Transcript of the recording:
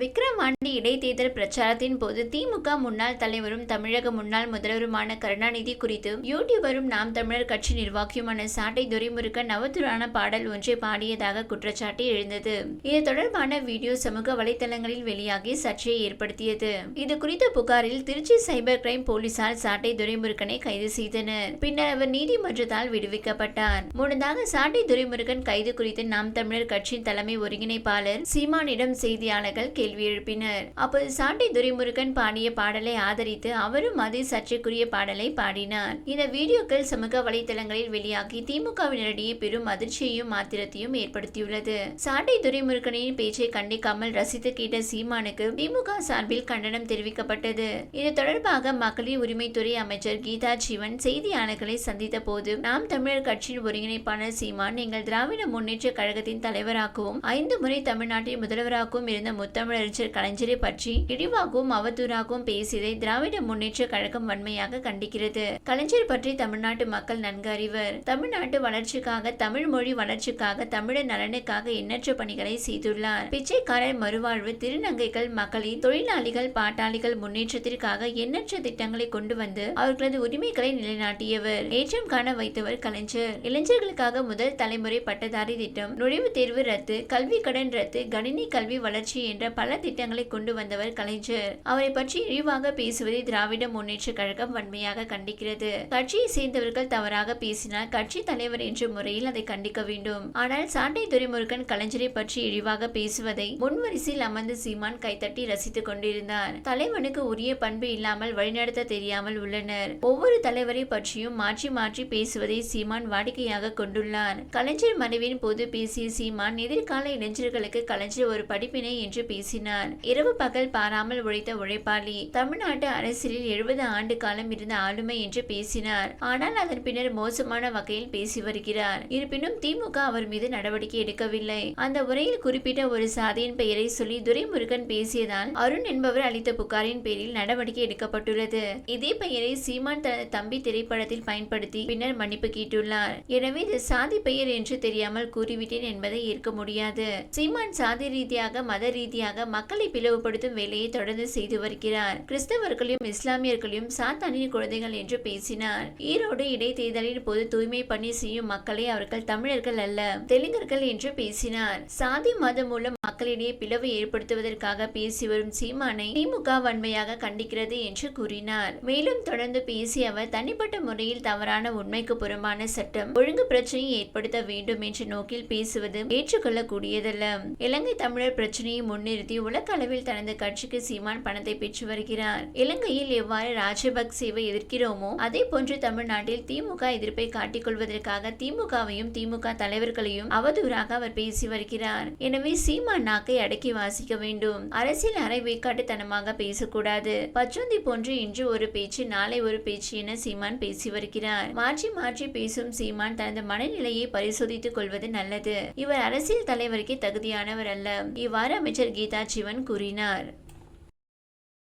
விக்ரவாண்டி இடைத்தேர்தல் பிரச்சாரத்தின் போது திமுக முன்னாள் தலைவரும் தமிழக முன்னாள் முதல்வருமான கருணாநிதி குறித்து யூடியூபரும் நாம் தமிழர் கட்சி நிர்வாகியுமான சாட்டை துரைமுருகன் நவத்துரான பாடல் ஒன்றை பாடியதாக குற்றச்சாட்டு எழுந்தது. இது தொடர்பான வீடியோ சமூக வலைதளங்களில் வெளியாகி சர்ச்சையை ஏற்படுத்தியது. இது குறித்த புகாரில் திருச்சி சைபர் கிரைம் போலீசார் சாட்டை துரைமுருகனை கைது செய்தனர். பின்னர் அவர் நீதிமன்றத்தால் விடுவிக்கப்பட்டார். முன்னதாக சாட்டை துரைமுருகன் கைது குறித்து நாம் தமிழர் கட்சியின் தலைமை ஒருங்கிணைப்பாளர் சீமானிடம் செய்தியாளர்கள் கேள்வி எழுப்பினர். அப்போது சாண்டி துரைமுருகன் பாடிய பாடலை ஆதரித்து அவரும் அதே சர்ச்சைக்குரிய பாடலை பாடினார். இந்த வீடியோக்கள் சமூக வலைதளங்களில் வெளியாகி திமுகவினரிடையே பெரும் அதிர்ச்சியையும் ஆத்திரத்தையும் ஏற்படுத்தியுள்ளது. சாண்டை துரைமுருகனின் பேச்சை கண்டிக்காமல் ரசித்து கேட்ட சீமானுக்கு திமுக சார்பில் கண்டனம் தெரிவிக்கப்பட்டது. இது தொடர்பாக மகளிர் உரிமைத்துறை அமைச்சர் கீதா சிவன் செய்தியாளர்களை சந்தித்த போது நாம் தமிழர் கட்சியின் ஒருங்கிணைப்பாளர் சீமான் நீங்கள் திராவிட முன்னேற்ற கழகத்தின் தலைவராகவும் ஐந்து முறை தமிழ்நாட்டின் முதல்வராகவும் இருந்த முத்தமிழ் முதலமைச்சர் கலைஞரை பற்றி இழிவாகவும் அவதூறாகவும் பேசியதை திராவிட முன்னேற்ற கழகம் வன்மையாக கண்டிக்கிறது. கலைஞர் பற்றி தமிழ்நாட்டு மக்கள் நன்கு அறிவர். தமிழ்நாட்டு வளர்ச்சிக்காக தமிழ் மொழி வளர்ச்சிக்காக தமிழர் நலனுக்காக எண்ணற்ற பணிகளை செய்துள்ளார். பிச்சைக்காரர் மறுவாழ்வு திருநங்கைகள் மகளிர் தொழிலாளிகள் பாட்டாளிகள் முன்னேற்றத்திற்காக எண்ணற்ற திட்டங்களை கொண்டு வந்து அவர்களது உரிமைகளை நிலைநாட்டியவர். ஏற்றம் காண வைத்தவர் கலைஞர். இளைஞர்களுக்காக முதல் தலைமுறை பட்டதாரி திட்டம் நுழைவுத் தேர்வு ரத்து கல்வி கடன் ரத்து கணினி கல்வி வளர்ச்சி என்ற பல பல திட்டங்களை கொண்டு வந்தவர் கலைஞர். அவரை பற்றி இழிவாக பேசுவதை திராவிட முன்னேற்ற கழகம் வன்மையாக கண்டிக்கிறது. கட்சியை சேர்ந்தவர்கள் தவறாக பேசினால் கட்சி தலைவர் என்ற முறையில் அதை கண்டிக்க வேண்டும். ஆனால் சாண்டை துரைமுருகன் கலைஞரை பற்றி இழிவாக பேசுவதை முன்வரிசையில் அமர்ந்து சீமான் கைத்தட்டி ரசித்துக் கொண்டிருந்தார். தலைவனுக்கு உரிய பண்பு இல்லாமல் வழிநடத்த தெரியாமல் உள்ளனர். ஒவ்வொரு தலைவரை பற்றியும் மாற்றி மாற்றி பேசுவதை சீமான் வாடிக்கையாக கொண்டுள்ளார். கலைஞர் மறைவின் போது பேசிய சீமான் எதிர்கால இளைஞர்களுக்கு கலைஞர் ஒரு படிப்பினை என்று பேசினார். இரவு பகல் பாராமல் உழைத்த உழைப்பாளி தமிழ்நாட்டு அரசியலில் எழுபது ஆண்டு காலம் இருந்த ஆளுமை என்று பேசினார். ஆனால் அதன் பின்னர் மோசமான வகையில் பேசி வருகிறார். இருப்பினும் திமுக அவர் மீது நடவடிக்கை எடுக்கவில்லை. அந்த உரையில் குறிப்பிட்ட ஒரு சாதியின் பெயரை சொல்லி துரைமுருகன் பேசியதால் அருண் என்பவர் அளித்த புகாரின் பேரில் நடவடிக்கை எடுக்கப்பட்டுள்ளது. இதே பெயரை சீமான் தனது தம்பி திரைப்படத்தில் பயன்படுத்தி பின்னர் மன்னிப்பு கேட்டுள்ளார். எனவே இது சாதி பெயர் என்று தெரியாமல் கூறிவிட்டேன் என்பதை ஏற்க முடியாது. சீமான் சாதி ரீதியாக மத ரீதியாக மக்களை பிளவுபடுத்தும் வேலையை தொடர்ந்து செய்து வருகிறார். கிறிஸ்தவர்களையும் இஸ்லாமியர்களையும் சாத்தானின் குழந்தைகள் என்று பேசினார். ஈரோடு இடைத்தேர்தலின் போது தூய்மை பணி செய்யும் மக்களை அவர்கள் தமிழர்கள் அல்ல தெலுங்கர்கள் என்று பேசினார். சாதி மதம் மூலம் மக்களிடையே பிளவு ஏற்படுத்துவதற்காக பேசி வரும் சீமானை திமுக வன்மையாக கண்டிக்கிறது என்று கூறினார். மேலும் தொடர்ந்து பேசிய அவர் தனிப்பட்ட முறையில் தவறான உண்மைக்கு புறம்பான சட்டம் ஒழுங்கு பிரச்சனையை ஏற்படுத்த வேண்டும் என்ற நோக்கில் பேசுவது ஏற்றுக்கொள்ளக்கூடியதல்ல. இலங்கை தமிழர் பிரச்சனையை முன்னிறுத்தி உலக அளவில் தனது கட்சிக்கு சீமான் பணத்தை பெற்று வருகிறார். இலங்கையில் எவ்வாறு ராஜபக்சேவை எதிர்க்கிறோமோ அதே போன்று தமிழ்நாட்டில் திமுக எதிர்ப்பை காட்டிக் திமுகவையும் திமுக தலைவர்களையும் அவதூறாக அவர் பேசி வருகிறார். எனவே சீமான் நாக்கை அடக்கி வாசிக்க வேண்டும். அரசியல் அரை வேக்காட்டுத்தனமாக பேசக்கூடாது. பச்சோந்தி போன்று இன்று ஒரு பேச்சு நாளை ஒரு பேச்சு என சீமான் பேசி வருகிறார். மாற்றி மாற்றி பேசும் சீமான் தனது மனநிலையை பரிசோதித்துக் கொள்வது நல்லது. இவர் அரசியல் தலைவருக்கு தகுதியானவர் அல்ல. இவ்வாறு அமைச்சர் கீதா சிவன் கூறினார்.